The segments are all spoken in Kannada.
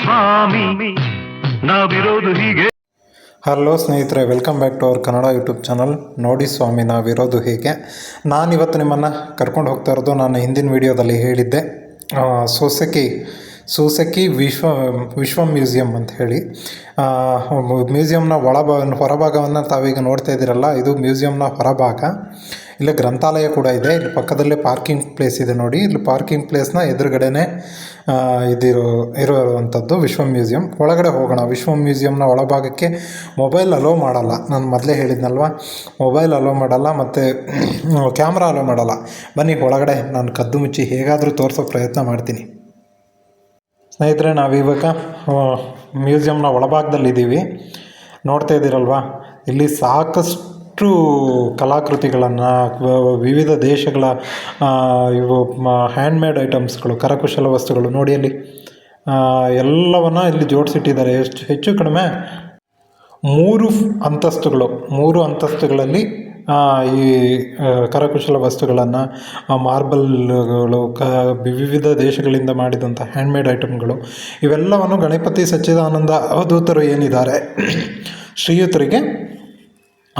ಸ್ವಾಮಿ ನಾವಿರೋದು ಹೀಗೆ. ಹಲೋ ಸ್ನೇಹಿತರೆ, welcome back to our Kannada YouTube channel. ನೋಡಿ ಸ್ವಾಮಿ ನಾವಿರೋದು ಹೇಗೆ. ನಾನಿವತ್ತು ನಿಮ್ಮನ್ನು ಕರ್ಕೊಂಡು ಹೋಗ್ತಾ ಇರೋದು ನಾನು ಹಿಂದಿನ ವಿಡಿಯೋದಲ್ಲಿ ಹೇಳಿದ್ದೆ. ಸೋಸಕಿ ಸೋಸಕಿ ವಿಶ್ವ ವಿಶ್ವ ಮ್ಯೂಸಿಯಂ ಅಂತ ಹೇಳಿ. ಮ್ಯೂಸಿಯಂನ ಒಳಭಾಗ, ಹೊರಭಾಗವನ್ನು ತಾವೀಗ ನೋಡ್ತಾ ಇದ್ದೀರಲ್ಲ, ಇದು ಮ್ಯೂಸಿಯಂನ ಹೊರಭಾಗ. ಇಲ್ಲಿ ಗ್ರಂಥಾಲಯ ಕೂಡ ಇದೆ. ಇಲ್ಲಿ ಪಕ್ಕದಲ್ಲೇ ಪಾರ್ಕಿಂಗ್ ಪ್ಲೇಸ್ ಇದೆ ನೋಡಿ. ಇಲ್ಲಿ ಪಾರ್ಕಿಂಗ್ ಪ್ಲೇಸ್ನ ಎದುರುಗಡೆನೇ ಇದಿರೋ ಇರೋವಂಥದ್ದು ವಿಶ್ವ ಮ್ಯೂಸಿಯಂ. ಒಳಗಡೆ ಹೋಗೋಣ. ವಿಶ್ವ ಮ್ಯೂಸಿಯಂನ ಒಳಭಾಗಕ್ಕೆ ಮೊಬೈಲ್ ಅಲೋ ಮಾಡಲ್ಲ. ನಾನು ಮೊದಲೇ ಹೇಳಿದ್ನಲ್ವ? ಮೊಬೈಲ್ ಅಲೋ ಮಾಡಲ್ಲ ಮತ್ತು ಕ್ಯಾಮ್ರಾ ಅಲೋ ಮಾಡಲ್ಲ. ಬನ್ನಿ ಒಳಗಡೆ. ನಾನು ಕದ್ದು ಮುಚ್ಚಿ ಹೇಗಾದರೂ ತೋರಿಸೋ ಪ್ರಯತ್ನ ಮಾಡ್ತೀನಿ. ಸ್ನೇಹಿತರೆ, ನಾವಿವಾಗ ಮ್ಯೂಸಿಯಂನ ಒಳಭಾಗದಲ್ಲಿದ್ದೀವಿ. ನೋಡ್ತಾ ಇದ್ದೀರಲ್ವಾ? ಇಲ್ಲಿ ಸಾಕಷ್ಟು ಕಲಾಕೃತಿಗಳನ್ನು ವಿವಿಧ ದೇಶಗಳ ಇವು ಹ್ಯಾಂಡ್ಮೇಡ್ ಐಟಮ್ಸ್ಗಳು ಕರಕುಶಲ ವಸ್ತುಗಳು ನೋಡಿ ಅಲ್ಲಿ. ಎಲ್ಲವನ್ನು ಇಲ್ಲಿ ಜೋಡಿಸಿಟ್ಟಿದ್ದಾರೆ. ಎಷ್ಟು, ಹೆಚ್ಚು ಕಡಿಮೆ ಮೂರು ಅಂತಸ್ತುಗಳು. ಮೂರು ಅಂತಸ್ತುಗಳಲ್ಲಿ ಈ ಕರಕುಶಲ ವಸ್ತುಗಳನ್ನು ಮಾರ್ಬಲ್ಗಳು, ಕ, ವಿವಿಧ ದೇಶಗಳಿಂದ ಮಾಡಿದಂಥ ಹ್ಯಾಂಡ್ಮೇಡ್ ಐಟಮ್ಗಳು ಇವೆಲ್ಲವನ್ನು ಗಣಪತಿ ಸಚ್ಚಿದಾನಂದ ಅವಧೂತರು ಏನಿದ್ದಾರೆ, ಶ್ರೀಯುತರಿಗೆ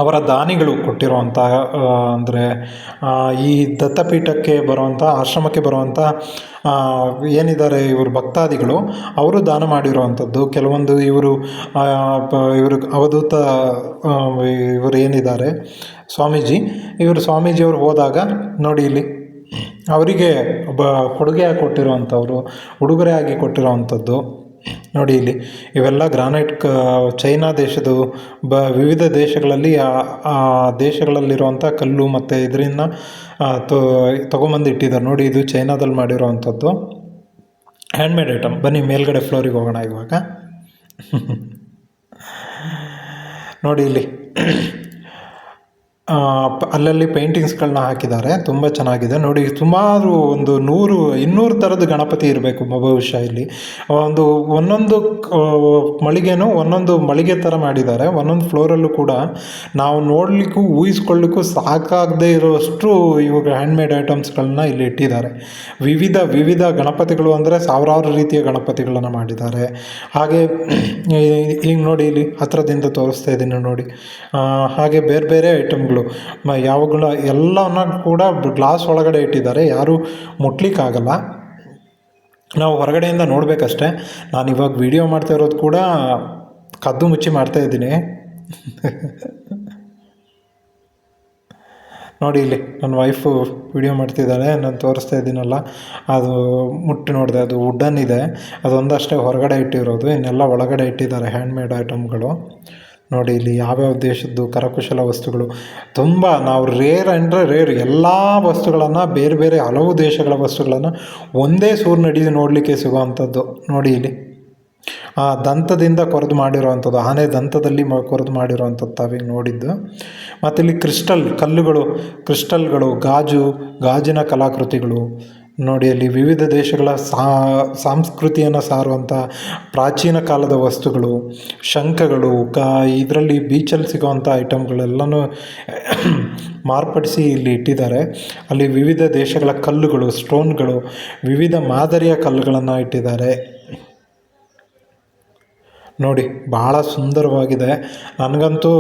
ಅವರ ದಾನಿಗಳು ಕೊಟ್ಟಿರುವಂಥ ಅಂದರೆ ಈ ದತ್ತಪೀಠಕ್ಕೆ ಬರುವಂಥ, ಆಶ್ರಮಕ್ಕೆ ಬರುವಂಥ ಏನಿದ್ದಾರೆ ಇವರು ಭಕ್ತಾದಿಗಳು, ಅವರು ದಾನ ಮಾಡಿರುವಂಥದ್ದು. ಕೆಲವೊಂದು ಇವರು ಇವರು ಅವಧೂತ ಇವರು ಏನಿದ್ದಾರೆ, ಸ್ವಾಮೀಜಿ, ಇವರು ಸ್ವಾಮೀಜಿಯವರು ಹೋದಾಗ ನೋಡಿ ಇಲ್ಲಿ, ಅವರಿಗೆ ಒಬ್ಬ ಕೊಡುಗೆಯಾಗಿ ಕೊಟ್ಟಿರುವಂಥವ್ರು, ಉಡುಗೊರೆಯಾಗಿ ಕೊಟ್ಟಿರುವಂಥದ್ದು. ನೋಡಿ ಇಲ್ಲಿ, ಇವೆಲ್ಲ ಗ್ರಾನೈಟ್ ಕ, ಚೈನಾ ದೇಶದ ಬ, ವಿವಿಧ ದೇಶಗಳಲ್ಲಿ, ಆ- ದೇಶಗಳಲ್ಲಿರುವಂಥ ಕಲ್ಲು ಮತ್ತು ಇದರಿಂದ ತೊಗೊಂಬಂದು ಇಟ್ಟಿದ್ದಾರೆ. ನೋಡಿ ಇದು ಚೈನಾದಲ್ಲಿ ಮಾಡಿರುವಂಥದ್ದು ಹ್ಯಾಂಡ್ಮೇಡ್ ಐಟಮ್ ಬನ್ನಿ, ಮೇಲ್ಗಡೆ ಫ್ಲೋರಿಗೆ ಹೋಗೋಣ ಇವಾಗ. ನೋಡಿ ಇಲ್ಲಿ. ಅಲ್ಲಲ್ಲಿ ಪೇಂಟಿಂಗ್ಸ್ಗಳನ್ನ ಹಾಕಿದ್ದಾರೆ. ತುಂಬ ಚೆನ್ನಾಗಿದೆ. ನೋಡಿ, ಸುಮಾರು ಒಂದು ನೂರು, ಇನ್ನೂರು ಥರದ ಗಣಪತಿ ಇರಬೇಕು ಬಹುಶಃ ಇಲ್ಲಿ. ಒಂದು ಒಂದೊಂದು ಮಳಿಗೆನೂ ಒಂದೊಂದು ಮಳಿಗೆ ಥರ ಮಾಡಿದ್ದಾರೆ. ಒಂದೊಂದು ಫ್ಲೋರಲ್ಲೂ ಕೂಡ ನಾವು ನೋಡಲಿಕ್ಕೂ, ಊಹಿಸ್ಕೊಳ್ಳಿಕ್ಕೂ ಸಾಕಾಗದೇ ಇರೋಷ್ಟು ಇವಾಗ ಹ್ಯಾಂಡ್ಮೇಡ್ ಐಟಮ್ಸ್ಗಳನ್ನ ಇಲ್ಲಿ ಇಟ್ಟಿದ್ದಾರೆ. ವಿವಿಧ ವಿವಿಧ ಗಣಪತಿಗಳು ಅಂದರೆ ಸಾವಿರಾರು ರೀತಿಯ ಗಣಪತಿಗಳನ್ನು ಮಾಡಿದ್ದಾರೆ. ಹಾಗೆ ಈಗ ನೋಡಿ ಇಲ್ಲಿ ಹತ್ರದಿಂದ ತೋರಿಸ್ತಾ ಇದ್ದೀನಿ ನೋಡಿ. ಹಾಗೆ ಬೇರೆ ಬೇರೆ ಐಟಮ್ಗಳು ಮ, ಯಾವಾಗಲೂ ಎಲ್ಲವನ್ನ ಕೂಡ ಗ್ಲಾಸ್ ಒಳಗಡೆ ಇಟ್ಟಿದ್ದಾರೆ. ಯಾರೂ ಮುಟ್ಲಿಕ್ಕಾಗಲ್ಲ. ನಾವು ಹೊರಗಡೆಯಿಂದ ನೋಡಬೇಕಷ್ಟೆ. ನಾನು ಇವಾಗ ವಿಡಿಯೋ ಮಾಡ್ತಾ ಇರೋದು ಕೂಡ ಕದ್ದು ಮುಚ್ಚಿ ಮಾಡ್ತಾ ಇದ್ದೀನಿ. ನೋಡಿ ಇಲ್ಲಿ ನನ್ನ ವೈಫು ವಿಡಿಯೋ ಮಾಡ್ತಿದ್ದಾಳೆ. ನಾನು ತೋರಿಸ್ತಾ ಇದ್ದೀನಲ್ಲ. ಅದು ಮುಟ್ಟಿ ನೋಡಿದೆ, ಅದು ವುಡನ್ ಇದೆ. ಅದೊಂದಷ್ಟೇ ಹೊರಗಡೆ ಇಟ್ಟಿರೋದು. ಇನ್ನೆಲ್ಲ ಒಳಗಡೆ ಇಟ್ಟಿದ್ದಾರೆ ಹ್ಯಾಂಡ್ಮೇಡ್ ಐಟಮ್ಗಳು ನೋಡಿ, ಇಲ್ಲಿ ಯಾವ್ಯಾವ ದೇಶದ್ದು ಕರಕುಶಲ ವಸ್ತುಗಳು? ತುಂಬ ನಾವು ರೇರ್ ಅಂದರೆ ರೇರ್ ಎಲ್ಲ ವಸ್ತುಗಳನ್ನು ಬೇರೆ ಬೇರೆ ಹಲವು ದೇಶಗಳ ವಸ್ತುಗಳನ್ನು ಒಂದೇ ಸೂರ್ಯನಡಿ ನೋಡಲಿಕ್ಕೆ ಸಿಗುವಂಥದ್ದು. ನೋಡಿ ಇಲ್ಲಿ. ಆ ದಂತದಿಂದ ಕೊರೆದು ಮಾಡಿರುವಂಥದ್ದು, ಆನೆ ದಂತದಲ್ಲಿ ಕೊರೆದು ಮಾಡಿರುವಂಥದ್ದು ತಾವೀಗ ನೋಡಿದ್ದು. ಮತ್ತು ಇಲ್ಲಿ ಕ್ರಿಸ್ಟಲ್ ಕಲ್ಲುಗಳು, ಕ್ರಿಸ್ಟಲ್ಗಳು, ಗಾಜು, ಗಾಜಿನ ಕಲಾಕೃತಿಗಳು ನೋಡಿ, ಅಲ್ಲಿ ವಿವಿಧ ದೇಶಗಳ ಸಂಸ್ಕೃತಿಯನ್ನು ಸಾರುವಂಥ ಪ್ರಾಚೀನ ಕಾಲದ ವಸ್ತುಗಳು, ಶಂಖಗಳು, ಕ, ಇದರಲ್ಲಿ ಬೀಚಲ್ಲಿ ಸಿಗುವಂಥ ಐಟಮ್ಗಳೆಲ್ಲನೂ ಮಾರ್ಪಡಿಸಿ ಇಲ್ಲಿ ಇಟ್ಟಿದ್ದಾರೆ. ಅಲ್ಲಿ ವಿವಿಧ ದೇಶಗಳ ಕಲ್ಲುಗಳು, ಸ್ಟೋನ್ಗಳು, ವಿವಿಧ ಮಾದರಿಯ ಕಲ್ಲುಗಳನ್ನು ಇಟ್ಟಿದ್ದಾರೆ. ನೋಡಿ, ಬಹಳ ಸುಂದರವಾಗಿದೆ. ನನಗಂತೂ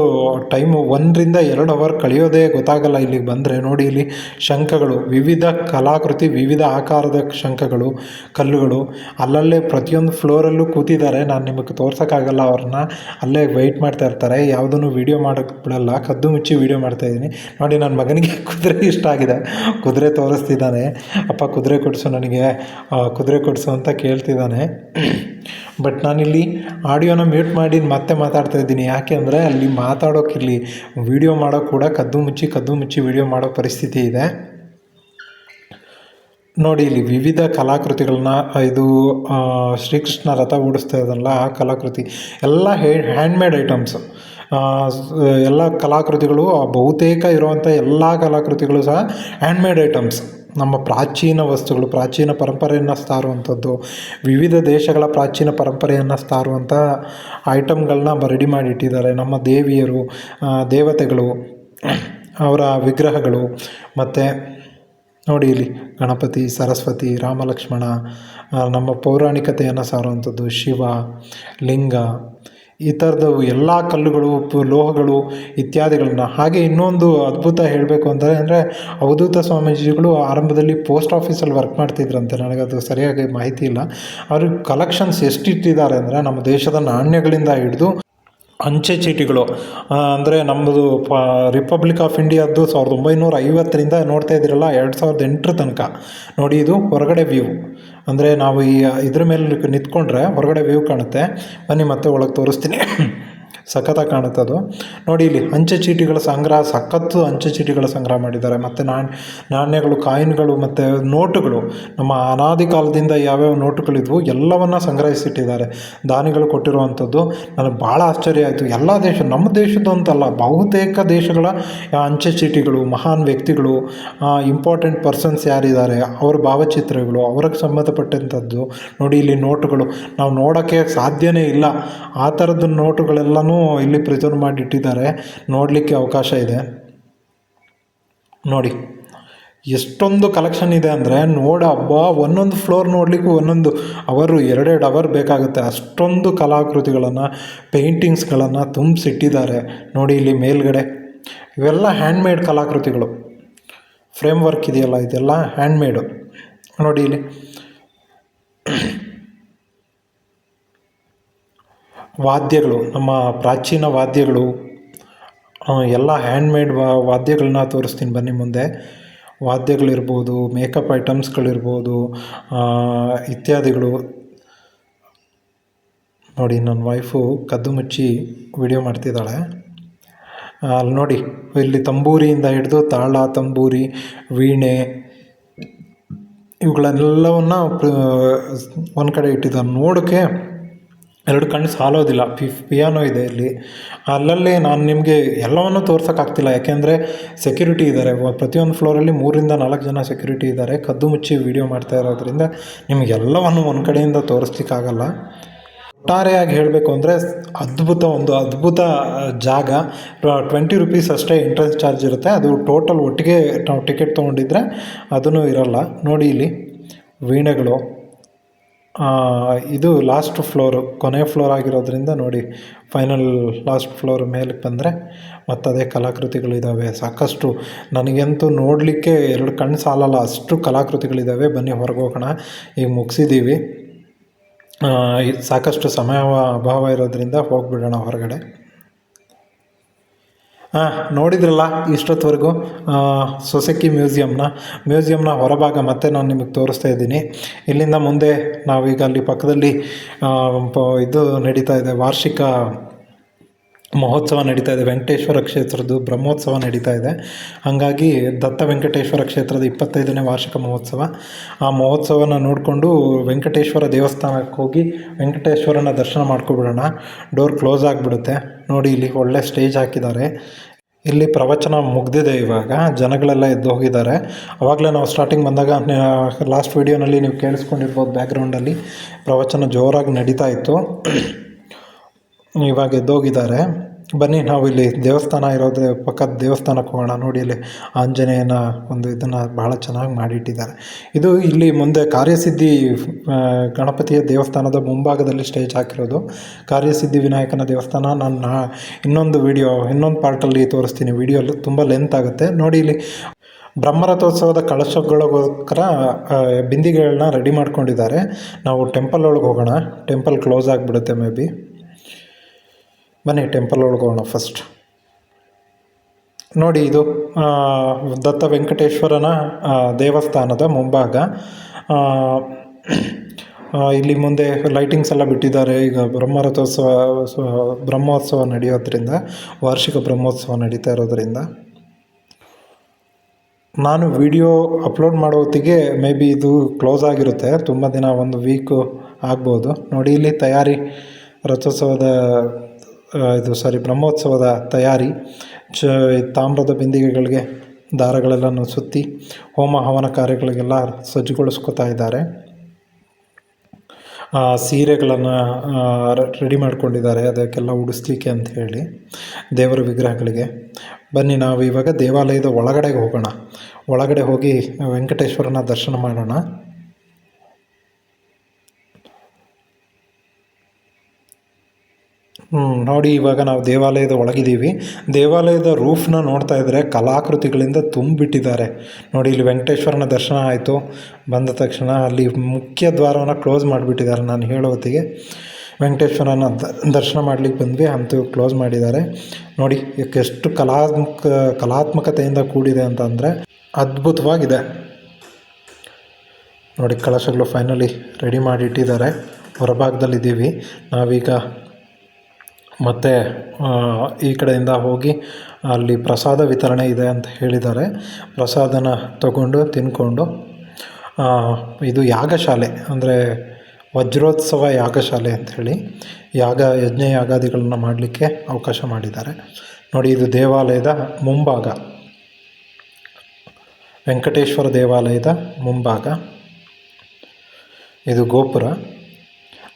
ಟೈಮು ಒಂದರಿಂದ ಎರಡು ಅವರ್ ಕಳೆಯೋದೇ ಗೊತ್ತಾಗಲ್ಲ ಇಲ್ಲಿಗೆ ಬಂದರೆ. ನೋಡಿ ಇಲ್ಲಿ ಶಂಖಗಳು, ವಿವಿಧ ಕಲಾಕೃತಿ, ವಿವಿಧ ಆಕಾರದ ಶಂಖಗಳು, ಕಲ್ಲುಗಳು. ಅಲ್ಲಲ್ಲೇ ಪ್ರತಿಯೊಂದು ಫ್ಲೋರಲ್ಲೂ ಕೂತಿದ್ದಾರೆ. ನಾನು ನಿಮಗೆ ತೋರ್ಸೋಕ್ಕಾಗಲ್ಲ ಅವ್ರನ್ನ. ಅಲ್ಲೇ ವೆಯ್ಟ್ ಮಾಡ್ತಾ ಇರ್ತಾರೆ. ಯಾವುದನ್ನು ವೀಡಿಯೋ ಮಾಡೋಕ್ಕೆ ಬಿಡಲ್ಲ ಕದ್ದು ಮುಚ್ಚಿ ವೀಡಿಯೋ ಮಾಡ್ತಾಯಿದ್ದೀನಿ ನೋಡಿ ನನ್ನ ಮಗನಿಗೆ ಕುದುರೆ ಇಷ್ಟ ಆಗಿದೆ. ಕುದುರೆ ತೋರಿಸ್ತಿದ್ದಾನೆ. ಅಪ್ಪ ಕುದುರೆ ಕೊಡಿಸು ನನಗೆ. ಕುದುರೆ ಕೊಡಿಸು ಅಂತ ಕೇಳ್ತಿದ್ದಾನೆ. ಬಟ್ ನಾನಿಲ್ಲಿ ಆಡಿಯೋನ ಮ್ಯೂಟ್ ಮಾಡಿ ಮತ್ತೆ ಮಾತಾಡ್ತಾ ಇದ್ದೀನಿ. ಯಾಕೆ ಅಂದರೆ ಅಲ್ಲಿ ಮಾತಾಡೋಕ್ಕಿರಲಿ ವಿಡಿಯೋ ಮಾಡೋ ಕೂಡ ಕದ್ದು ಮುಚ್ಚಿ ಕದ್ದು ಮುಚ್ಚಿ ವಿಡಿಯೋ ಮಾಡೋ ಪರಿಸ್ಥಿತಿ ಇದೆ. ನೋಡಿ, ಇಲ್ಲಿ ವಿವಿಧ ಕಲಾಕೃತಿಗಳನ್ನ ಇದು ಶ್ರೀಕೃಷ್ಣ ರಥ ಓಡಿಸ್ತಾ ಇದ್ದಲ್ಲ ಆ ಕಲಾಕೃತಿ, ಎಲ್ಲ ಹೇ ಹ್ಯಾಂಡ್ಮೇಡ್ ಐಟಮ್ಸ್ ಎಲ್ಲ ಕಲಾಕೃತಿಗಳು ಬಹುತೇಕ ಇರುವಂಥ ಎಲ್ಲ ಕಲಾಕೃತಿಗಳು ಸಹ ಹ್ಯಾಂಡ್ಮೇಡ್ ಐಟಮ್ಸ್ ನಮ್ಮ ಪ್ರಾಚೀನ ವಸ್ತುಗಳು, ಪ್ರಾಚೀನ ಪರಂಪರೆಯನ್ನು ಸಾರುವಂಥದ್ದು, ವಿವಿಧ ದೇಶಗಳ ಪ್ರಾಚೀನ ಪರಂಪರೆಯನ್ನು ಸಾರುವಂಥ ಐಟಮ್ಗಳನ್ನ ರೆಡಿ ಮಾಡಿಟ್ಟಿದ್ದಾರೆ. ನಮ್ಮ ದೇವಿಯರು ದೇವತೆಗಳು, ಅವರ ವಿಗ್ರಹಗಳು, ಮತ್ತು ನೋಡಿ ಇಲ್ಲಿ ಗಣಪತಿ, ಸರಸ್ವತಿ, ರಾಮಲಕ್ಷ್ಮಣ ನಮ್ಮ ಪೌರಾಣಿಕತೆಯನ್ನು ಸಾರುವಂಥದ್ದು ಶಿವ, ಲಿಂಗ ಈ ಥರದವು ಎಲ್ಲ ಕಲ್ಲುಗಳು ಲೋಹಗಳು ಇತ್ಯಾದಿಗಳನ್ನ. ಹಾಗೆ ಇನ್ನೊಂದು ಅದ್ಭುತ ಹೇಳಬೇಕು ಅಂದರೆ ಅಂದರೆ ಅವಧೂತ ಸ್ವಾಮೀಜಿಗಳು ಆರಂಭದಲ್ಲಿ ಪೋಸ್ಟ್ ಆಫೀಸಲ್ಲಿ ವರ್ಕ್ ಮಾಡ್ತಿದ್ರಂತೆ. ನನಗದು ಸರಿಯಾಗಿ ಮಾಹಿತಿ ಇಲ್ಲ. ಅವ್ರಿಗೆ ಕಲೆಕ್ಷನ್ಸ್ ಎಷ್ಟು ಇಟ್ಟಿದ್ದಾರೆ ಅಂದರೆ, ನಮ್ಮ ದೇಶದ ನಾಣ್ಯಗಳಿಂದ ಹಿಡಿದು ಅಂಚೆ ಚೀಟಿಗಳು. ಅಂದರೆ ನಮ್ಮದು ಪ, ರಿಪಬ್ಲಿಕ್ ಆಫ್ ಇಂಡಿಯಾದ್ದು ಸಾವಿರದ ಒಂಬೈನೂರ ಐವತ್ತರಿಂದ ನೋಡ್ತಾ ಇದ್ದೀರಲ್ಲ, ಎರಡು ಸಾವಿರದ ಎಂಟರ ತನಕ. ನೋಡಿ ಇದು ಹೊರಗಡೆ ವ್ಯೂ ಅಂದರೆ ನಾವು ಈ ಇದ್ರ ಮೇಲೆ ನಿಂತ್ಕೊಂಡ್ರೆ ಹೊರಗಡೆ ವ್ಯೂ ಕಾಣುತ್ತೆ. ಬನ್ನಿ ಮತ್ತೆ ಒಳಗೆ ತೋರಿಸ್ತೀನಿ. ಸಖತ್ತಾಗಿ ಕಾಣುತ್ತೆ ಅದು. ನೋಡಿ ಇಲ್ಲಿ ಅಂಚೆ ಚೀಟಿಗಳ ಸಂಗ್ರಹ, ಸಖತ್ತು ಅಂಚೆ ಚೀಟಿಗಳ ಸಂಗ್ರಹ ಮಾಡಿದ್ದಾರೆ. ಮತ್ತು ನಾಣ್ಯ ನಾಣ್ಯಗಳು, ಕಾಯಿನ್ಗಳು, ಮತ್ತು ನೋಟುಗಳು. ನಮ್ಮ ಅನಾದಿ ಕಾಲದಿಂದ ಯಾವ್ಯಾವ ನೋಟುಗಳಿದ್ವು ಎಲ್ಲವನ್ನ ಸಂಗ್ರಹಿಸಿಟ್ಟಿದ್ದಾರೆ. ದಾನಿಗಳು ಕೊಟ್ಟಿರುವಂಥದ್ದು. ನನಗೆ ಭಾಳ ಆಶ್ಚರ್ಯ ಆಯಿತು. ಎಲ್ಲ ದೇಶ, ನಮ್ಮ ದೇಶದ್ದು ಅಂತಲ್ಲ ಬಹುತೇಕ ದೇಶಗಳ ಅಂಚೆ ಚೀಟಿಗಳು, ಮಹಾನ್ ವ್ಯಕ್ತಿಗಳು ಇಂಪಾರ್ಟೆಂಟ್ ಪರ್ಸನ್ಸ್ ಯಾರಿದ್ದಾರೆ, ಅವರ ಭಾವಚಿತ್ರಗಳು, ಅವ್ರಿಗೆ ಸಂಬಂಧಪಟ್ಟಂಥದ್ದು. ನೋಡಿ ಇಲ್ಲಿ ನೋಟುಗಳು. ನಾವು ನೋಡೋಕ್ಕೆ ಸಾಧ್ಯನೇ ಇಲ್ಲ. ಆ ಥರದ ನೋಟುಗಳೆಲ್ಲನೂ ಇಲ್ಲಿ ಪ್ರಿಸರ್ವ್ ಮಾಡಿ ಇಟ್ಟಿದ್ದಾರೆ ನೋಡಲಿಕ್ಕೆ ಅವಕಾಶ ಇದೆ. ನೋಡಿ, ಎಷ್ಟೊಂದು ಕಲೆಕ್ಷನ್ ಇದೆ ಅಂದರೆ ನೋಡ ಹಬ್ಬ ಒಂದೊಂದು ಫ್ಲೋರ್ ನೋಡಲಿಕ್ಕೂ ಒಂದೊಂದು ಅವರು ಎರಡೆರಡು ಅವರ್ ಬೇಕಾಗುತ್ತೆ. ಅಷ್ಟೊಂದು ಕಲಾಕೃತಿಗಳನ್ನು ಪೇಂಟಿಂಗ್ಸ್ಗಳನ್ನು ತುಂಬಿಸಿಟ್ಟಿದ್ದಾರೆ. ನೋಡಿ ಇಲ್ಲಿ ಮೇಲ್ಗಡೆ. ಇವೆಲ್ಲ ಹ್ಯಾಂಡ್ಮೇಡ್ ಕಲಾಕೃತಿಗಳು. ಫ್ರೇಮ್ ವರ್ಕ್ ಇದೆಯಲ್ಲ, ಇದೆಲ್ಲ ಹ್ಯಾಂಡ್ಮೇಡು ನೋಡಿ ಇಲ್ಲಿ. ವಾದ್ಯಗಳು, ನಮ್ಮ ಪ್ರಾಚೀನ ವಾದ್ಯಗಳು ಎಲ್ಲ ಹ್ಯಾಂಡ್ಮೇಡ್ ವಾದ್ಯಗಳನ್ನ ತೋರಿಸ್ತೀನಿ ಬನ್ನಿ ಮುಂದೆ. ವಾದ್ಯಗಳಿರ್ಬೋದು ಮೇಕಪ್ ಐಟಮ್ಸ್ಗಳಿರ್ಬೋದು ಇತ್ಯಾದಿಗಳು. ನೋಡಿ ನನ್ನ ವೈಫು ಕದ್ದು ಮುಚ್ಚಿ ವಿಡಿಯೋ ಮಾಡ್ತಿದ್ದಾಳೆ. ಅಲ್ಲಿ ನೋಡಿ, ಇಲ್ಲಿ ತಂಬೂರಿಯಿಂದ ಹಿಡಿದು ತಾಳ, ತಂಬೂರಿ, ವೀಣೆ ಇವುಗಳೆಲ್ಲವನ್ನ ಒಂದು ಕಡೆ ಇಟ್ಟಿದ್ದಾನೆ. ನೋಡೋಕ್ಕೆ ಎರಡು ಕಣ್ಣು ಸಾಲೋದಿಲ್ಲ. ಪಿ, ಪಿಯಾನೋ ಇದೆ ಇಲ್ಲಿ. ಅಲ್ಲಲ್ಲಿ ನಾನು ನಿಮಗೆ ಎಲ್ಲವನ್ನು ತೋರ್ಸೋಕ್ಕಾಗ್ತಿಲ್ಲ. ಯಾಕೆಂದರೆ ಸೆಕ್ಯೂರಿಟಿ ಇದ್ದಾರೆ ಪ್ರತಿಯೊಂದು ಫ್ಲೋರಲ್ಲಿ ಮೂರಿಂದ ನಾಲ್ಕು ಜನ ಸೆಕ್ಯೂರಿಟಿ ಇದ್ದಾರೆ ಕದ್ದು ಮುಚ್ಚಿ ವೀಡಿಯೋ ಮಾಡ್ತಾ ಇರೋದ್ರಿಂದ ನಿಮಗೆಲ್ಲವನ್ನು ಒಂದು ಕಡೆಯಿಂದ ತೋರಿಸ್ಲಿಕ್ಕಾಗಲ್ಲ. ಒಟ್ಟಾರೆಯಾಗಿ ಹೇಳಬೇಕು ಅಂದರೆ ಅದ್ಭುತ ಒಂದು ಅದ್ಭುತ ಜಾಗ. ಟ್ವೆಂಟಿ ರುಪೀಸ್ ಅಷ್ಟೇ ಎಂಟ್ರೆನ್ಸ್ ಚಾರ್ಜ್ ಇರುತ್ತೆ. ಅದು ಟೋಟಲ್ ಒಟ್ಟಿಗೆ ನಾವು ಟಿಕೆಟ್ ತೊಗೊಂಡಿದ್ರೆ ಅದನ್ನು ಇರೋಲ್ಲ. ನೋಡಿ ಇಲ್ಲಿ ವೀಣೆಗಳು. ಇದು ಲಾಸ್ಟ್ ಫ್ಲೋರು ಕೊನೆ ಫ್ಲೋರ್ ಆಗಿರೋದ್ರಿಂದ ನೋಡಿ ಫೈನಲ್ ಲಾಸ್ಟ್ ಫ್ಲೋರ್ ಮೇಲೆ ಬಂದರೆ ಮತ್ತು ಅದೇ ಕಲಾಕೃತಿಗಳಿದ್ದಾವೆ ಸಾಕಷ್ಟು ನನಗಂತೂ ನೋಡಲಿಕ್ಕೆ ಎರಡು ಕಣ್ಣು ಸಾಲಲ್ಲ, ಅಷ್ಟು ಕಲಾಕೃತಿಗಳಿದ್ದಾವೆ ಬನ್ನಿ ಹೊರಗೆ ಹೋಗೋಣ. ಈಗ ಮುಗಿಸಿದ್ದೀವಿ ಸಾಕಷ್ಟು ಸಮಯ ಅಭಾವ ಇರೋದ್ರಿಂದ ಹೋಗಿಬಿಡೋಣ ಹೊರಗಡೆ. ನೋಡಿದ್ರಲ್ಲ ಇಷ್ಟೊತ್ತವರೆಗೂ ಸೊಸೆಕಿ ಮ್ಯೂಸಿಯಮ್ನ ಮ್ಯೂಸಿಯಮ್ನ ಹೊರಭಾಗ ಮತ್ತೆ ನಾನು ನಿಮಗೆ ತೋರಿಸ್ತಾ ಇದ್ದೀನಿ. ಇಲ್ಲಿಂದ ಮುಂದೆ ನಾವೀಗ ಅಲ್ಲಿ ಪಕ್ಕದಲ್ಲಿ ಇದು ನಡೀತಾ ಇದೆ, ವಾರ್ಷಿಕ ಮಹೋತ್ಸವ ನಡೀತಾ ಇದೆ, ವೆಂಕಟೇಶ್ವರ ಕ್ಷೇತ್ರದ್ದು ಬ್ರಹ್ಮೋತ್ಸವ ನಡೀತಾ ಇದೆ. ಹಾಗಾಗಿ ದತ್ತ ವೆಂಕಟೇಶ್ವರ ಕ್ಷೇತ್ರದ ಇಪ್ಪತ್ತೈದನೇ ವಾರ್ಷಿಕ ಮಹೋತ್ಸವ. ಆ ಮಹೋತ್ಸವನ ನೋಡಿಕೊಂಡು ವೆಂಕಟೇಶ್ವರ ದೇವಸ್ಥಾನಕ್ಕೆ ಹೋಗಿ ವೆಂಕಟೇಶ್ವರನ ದರ್ಶನ ಮಾಡ್ಕೊಬಿಡೋಣ ಡೋರ್ ಕ್ಲೋಸ್ ಆಗಿಬಿಡುತ್ತೆ. ನೋಡಿ ಇಲ್ಲಿ ಒಳ್ಳೆ ಸ್ಟೇಜ್ ಹಾಕಿದ್ದಾರೆ. ಇಲ್ಲಿ ಪ್ರವಚನ ಮುಗ್ದಿದೆ ಇವಾಗ. ಜನಗಳೆಲ್ಲ ಎದ್ದು ಹೋಗಿದ್ದಾರೆ. ಆವಾಗಲೇ ನಾವು ಸ್ಟಾರ್ಟಿಂಗ್ ಬಂದಾಗ ಲಾಸ್ಟ್ ವೀಡಿಯೋನಲ್ಲಿ ನೀವು ಕೇಳಿಸ್ಕೊಂಡಿರ್ಬೋದು ಬ್ಯಾಕ್ಗ್ರೌಂಡಲ್ಲಿ ಪ್ರವಚನ ಜೋರಾಗಿ ನಡೀತಾ ಇತ್ತು. ಇವಾಗ ಎದ್ದೋಗಿದ್ದಾರೆ ಬನ್ನಿ. ನಾವು ಇಲ್ಲಿ ದೇವಸ್ಥಾನ ಇರೋದೇ, ಪಕ್ಕದ ದೇವಸ್ಥಾನಕ್ಕೆ ಹೋಗೋಣ. ನೋಡಿ ಇಲ್ಲಿ ಆಂಜನೇಯನ ಒಂದು ಇದನ್ನು ಬಹಳ ಚೆನ್ನಾಗಿ ಮಾಡಿಟ್ಟಿದ್ದಾರೆ. ಇದು ಇಲ್ಲಿ ಮುಂದೆ ಕಾರ್ಯಸಿದ್ಧಿ ಗಣಪತಿಯ ದೇವಸ್ಥಾನದ ಮುಂಭಾಗದಲ್ಲಿ ಸ್ಟೇಜ್ ಹಾಕಿರೋದು. ಕಾರ್ಯಸಿದ್ಧಿ ವಿನಾಯಕನ ದೇವಸ್ಥಾನ. ನಾನು ಇನ್ನೊಂದು ವಿಡಿಯೋ ಇನ್ನೊಂದು ಪಾರ್ಟಲ್ಲಿ ತೋರಿಸ್ತೀನಿ. ವಿಡಿಯೋಲ್ಲಿ ತುಂಬ ಲೆಂತ್ ಆಗುತ್ತೆ. ನೋಡಿ ಇಲ್ಲಿ ಬ್ರಹ್ಮರಥೋತ್ಸವದ ಕಳಶಗಳಿಗೋಸ್ಕರ ಬಿಂದಿಗೆಗಳನ್ನ ರೆಡಿ ಮಾಡ್ಕೊಂಡಿದ್ದಾರೆ. ನಾವು ಟೆಂಪಲ್ ಒಳಗೆ ಹೋಗೋಣ. ಟೆಂಪಲ್ ಕ್ಲೋಸ್ ಆಗಿಬಿಡುತ್ತೆ ಮೇ ಬಿ ಬನ್ನಿ ಟೆಂಪಲ್ ಹೋಗೋಣ ಫಸ್ಟ್ ನೋಡಿ ಇದು ದತ್ತ ವೆಂಕಟೇಶ್ವರನ ದೇವಸ್ಥಾನದ ಮುಂಭಾಗ. ಇಲ್ಲಿ ಮುಂದೆ ಲೈಟಿಂಗ್ಸ್ ಎಲ್ಲ ಬಿಟ್ಟಿದ್ದಾರೆ. ಈಗ ಬ್ರಹ್ಮರಥೋತ್ಸವ ಬ್ರಹ್ಮೋತ್ಸವ ನಡೆಯೋದ್ರಿಂದ, ವಾರ್ಷಿಕ ಬ್ರಹ್ಮೋತ್ಸವ ನಡೀತಾ ಇರೋದ್ರಿಂದ. ನಾನು ವಿಡಿಯೋ ಅಪ್ಲೋಡ್ ಮಾಡೋ ಹೊತ್ತಿಗೆ ಮೇ ಬಿ ಇದು ಕ್ಲೋಸ್ ಆಗಿರುತ್ತೆ. ತುಂಬ ದಿನ ಒಂದು ವೀಕು ಆಗ್ಬೋದು. ನೋಡಿ ಇಲ್ಲಿ ತಯಾರಿ, ರಥೋತ್ಸವದ ಇದು ಸಾರಿ ಬ್ರಹ್ಮೋತ್ಸವದ ತಯಾರಿ. ಚ ತಾಮ್ರದ ಬಿಂದಿಗೆಗಳಿಗೆ ದಾರಗಳೆಲ್ಲನೂ ಸುತ್ತಿ ಹೋಮ ಹವನ ಕಾರ್ಯಗಳಿಗೆಲ್ಲ ಸಜ್ಜುಗೊಳಿಸ್ಕೊತಾ ಇದ್ದಾರೆ. ಸೀರೆಗಳನ್ನು ರೆಡಿ ಮಾಡಿಕೊಂಡಿದ್ದಾರೆ. ಅದಕ್ಕೆಲ್ಲ ಉಡಿಸ್ಲಿಕ್ಕೆ ಅಂತ ಹೇಳಿ ದೇವರ ವಿಗ್ರಹಗಳಿಗೆ. ಬನ್ನಿ ನಾವು ಇವಾಗ ದೇವಾಲಯದ ಒಳಗಡೆಗೆ ಹೋಗೋಣ. ಒಳಗಡೆ ಹೋಗಿ ವೆಂಕಟೇಶ್ವರನ ದರ್ಶನ ಮಾಡೋಣ. ನೋಡಿ ಇವಾಗ ನಾವು ದೇವಾಲಯದ ಒಳಗಿದ್ದೀವಿ. ದೇವಾಲಯದ ರೂಫ್ನ ನೋಡ್ತಾ ಇದ್ದರೆ ಕಲಾಕೃತಿಗಳಿಂದ ತುಂಬಿಟ್ಟಿದ್ದಾರೆ. ನೋಡಿ ಇಲ್ಲಿ ವೆಂಕಟೇಶ್ವರನ ದರ್ಶನ ಆಯಿತು. ಬಂದ ತಕ್ಷಣ ಅಲ್ಲಿ ಮುಖ್ಯ ದ್ವಾರವನ್ನು ಕ್ಲೋಸ್ ಮಾಡಿಬಿಟ್ಟಿದ್ದಾರೆ ನಾನು ಹೇಳೋ ಹೊತ್ತಿಗೆ. ವೆಂಕಟೇಶ್ವರನ ದರ್ಶನ ಮಾಡ್ಲಿಕ್ಕೆ ಬಂದ್ವಿ, ಅಂತೂ ಕ್ಲೋಸ್ ಮಾಡಿದ್ದಾರೆ. ನೋಡಿ, ಎಷ್ಟು ಕಲಾತ್ಮಕ, ಕಲಾತ್ಮಕತೆಯಿಂದ ಕೂಡಿದೆ ಅಂತಂದರೆ ಅದ್ಭುತವಾಗಿದೆ. ನೋಡಿ ಕಳಶಗಳು ಫೈನಲಿ ರೆಡಿ ಮಾಡಿಟ್ಟಿದ್ದಾರೆ ಹೊರಭಾಗದಲ್ಲಿದ್ದೀವಿ. ನಾವೀಗ ಮತ್ತು ಈ ಕಡೆಯಿಂದ ಹೋಗಿ ಅಲ್ಲಿ ಪ್ರಸಾದ ವಿತರಣೆ ಇದೆ ಅಂತ ಹೇಳಿದ್ದಾರೆ. ಪ್ರಸಾದನ ತಗೊಂಡು ತಿಂದ್ಕೊಂಡು ಇದು ಯಾಗಶಾಲೆ, ಅಂದರೆ ವಜ್ರೋತ್ಸವ ಯಾಗಶಾಲೆ ಅಂಥೇಳಿ ಯಾಗ, ಯಜ್ಞ ಯಾಗಾದಿಗಳನ್ನು ಮಾಡಲಿಕ್ಕೆ ಅವಕಾಶ ಮಾಡಿದ್ದಾರೆ. ನೋಡಿ, ಇದು ದೇವಾಲಯದ ಮುಂಭಾಗ. ವೆಂಕಟೇಶ್ವರ ದೇವಾಲಯದ ಮುಂಭಾಗ. ಇದು ಗೋಪುರ.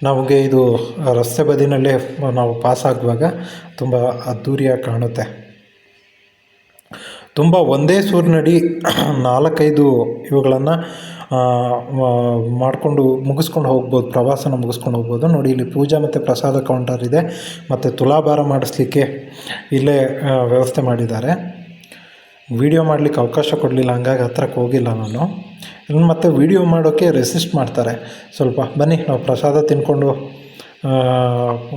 ನಮಗೆ ಇದು ರಸ್ತೆ ಬದಿನಲ್ಲೇ ನಾವು ಪಾಸ್ ಆಗುವಾಗ ತುಂಬ ಅದ್ಧೂರಿಯಾಗಿ ಕಾಣುತ್ತೆ. ತುಂಬ ಒಂದೇ ಸೂರಿನಡಿ ನಾಲ್ಕೈದು ಇವುಗಳನ್ನು ಮಾಡಿಕೊಂಡು ಮುಗಿಸ್ಕೊಂಡು ಹೋಗ್ಬೋದು, ಪ್ರವಾಸನ ಮುಗಿಸ್ಕೊಂಡು ಹೋಗ್ಬೋದು. ನೋಡಿ, ಇಲ್ಲಿ ಪೂಜಾ ಮತ್ತು ಪ್ರಸಾದ ಕೌಂಟರ್ ಇದೆ. ಮತ್ತು ತುಲಾಭಾರ ಮಾಡಿಸ್ಲಿಕ್ಕೆ ಇಲ್ಲೇ ವ್ಯವಸ್ಥೆ ಮಾಡಿದ್ದಾರೆ. ವಿಡಿಯೋ ಮಾಡಲಿಕ್ಕೆ ಅವಕಾಶ ಕೊಡಲಿಲ್ಲ, ಹಂಗಾಗಿ ಹತ್ರಕ್ಕೆ ಹೋಗಿಲ್ಲ ನಾನು. ಇನ್ನು ಮತ್ತೆ ವಿಡಿಯೋ ಮಾಡೋಕ್ಕೆ ರೆಸಿಸ್ಟ್ ಮಾಡ್ತಾರೆ. ಸ್ವಲ್ಪ ಬನ್ನಿ, ನಾವು ಪ್ರಸಾದ ತಿನ್ಕೊಂಡು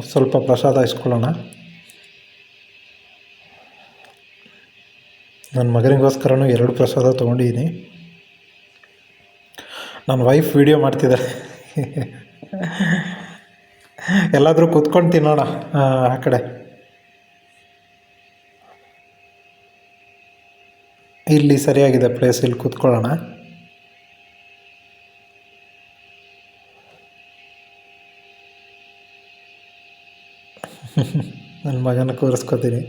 ಸ್ವಲ್ಪ ಪ್ರಸಾದ ಇಸ್ಕೊಳ್ಳೋಣ. ನನ್ನ ಮಗನಿಗೋಸ್ಕರನೂ ಎರಡು ಪ್ರಸಾದ ತೊಗೊಂಡಿದ್ದೀನಿ. ನನ್ನ ವೈಫ್ ವಿಡಿಯೋ ಮಾಡ್ತಿದ್ದಾರೆ. ಎಲ್ಲಾದರೂ ಕೂತ್ಕೊಂಡು ತಿನ್ನೋಣ ಆ ಕಡೆ. ಇಲ್ಲಿ ಸರಿಯಾಗಿದೆ ಪ್ಲೇಸ್ ಇಲ್ಲಿ ಕೂತ್ಕೊಳ್ಳೋಣ. ನನ್ನ ಮಗನ ಕೂರಿಸ್ಕೋತೀನಿ.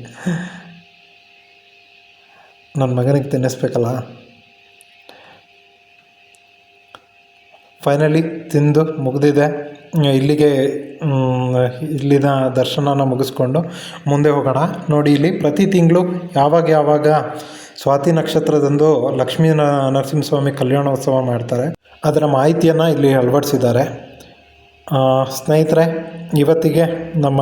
ನನ್ನ ಮಗನಿಗೆ ತಿನ್ನಿಸ್ಬೇಕಲ್ಲ? ಫೈನಲಿ ತಿಂದು ಮುಗಿದಿದೆ. ಇಲ್ಲಿಗೆ ಇಲ್ಲಿನ ದರ್ಶನನ ಮುಗಿಸ್ಕೊಂಡು ಮುಂದೆ ಹೋಗೋಣ. ನೋಡಿ, ಇಲ್ಲಿ ಪ್ರತಿ ತಿಂಗಳು ಯಾವಾಗ ಯಾವಾಗ ಸ್ವಾತಿ ನಕ್ಷತ್ರದಂದು ಲಕ್ಷ್ಮೀ ನರಸಿಂಹಸ್ವಾಮಿ ಕಲ್ಯಾಣೋತ್ಸವ ಮಾಡ್ತಾರೆ. ಅದರ ಮಾಹಿತಿಯನ್ನು ಇಲ್ಲಿ ಅಳವಡಿಸಿದ್ದಾರೆ. ಸ್ನೇಹಿತರೆ, ಇವತ್ತಿಗೆ ನಮ್ಮ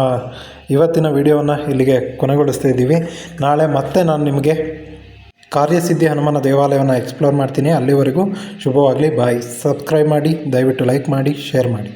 ಇವತ್ತಿನ ವಿಡಿಯೋವನ್ನು ಇಲ್ಲಿಗೆ ಕೊನೆಗೊಳಿಸ್ತಾ ಇದ್ದೀವಿ. ನಾಳೆ ಮತ್ತೆ ನಾನು ನಿಮಗೆ ಕಾರ್ಯಸಿದ್ಧಿ ಹನುಮಾನ ದೇವಾಲಯವನ್ನು ಎಕ್ಸ್ಪ್ಲೋರ್ ಮಾಡ್ತೀನಿ. ಅಲ್ಲಿವರೆಗೂ ಶುಭವಾಗಲಿ. ಬಾಯ್. ಸಬ್ಸ್ಕ್ರೈಬ್ ಮಾಡಿ, ದಯವಿಟ್ಟು ಲೈಕ್ ಮಾಡಿ ಶೇರ್ ಮಾಡಿ.